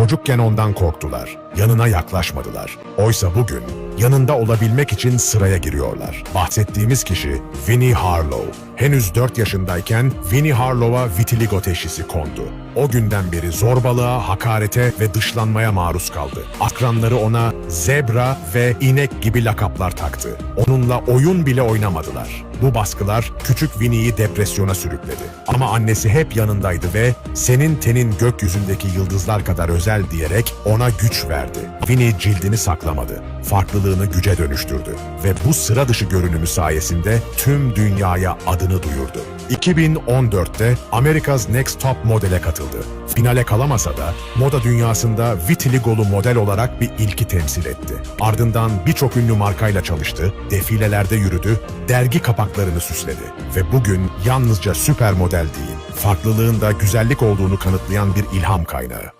Çocukken ondan korktular. Yanına yaklaşmadılar. Oysa bugün yanında olabilmek için sıraya giriyorlar. Bahsettiğimiz kişi Winnie Harlow. Henüz 4 yaşındayken Winnie Harlow'a vitiligo teşhisi kondu. O günden beri zorbalığa, hakarete ve dışlanmaya maruz kaldı. Akranları ona zebra ve inek gibi lakaplar taktı. Onunla oyun bile oynamadılar. Bu baskılar küçük Winnie'yi depresyona sürükledi. Ama annesi hep yanındaydı ve senin tenin gökyüzündeki yıldızlar kadar özel diyerek ona güç verdi. Winnie cildini saklamadı. Farklılığını güce dönüştürdü. Ve bu sıra dışı görünümü sayesinde tüm dünyaya adını duyurdu. 2014'te America's Next Top Model'e katıldı. Finale kalamasa da moda dünyasında vitiligolu model olarak bir ilki temsil etti. Ardından birçok ünlü markayla çalıştı, defilelerde yürüdü, dergi kapaklarını süsledi. Ve bugün yalnızca süper model değil, farklılığın da güzellik olduğunu kanıtlayan bir ilham kaynağı.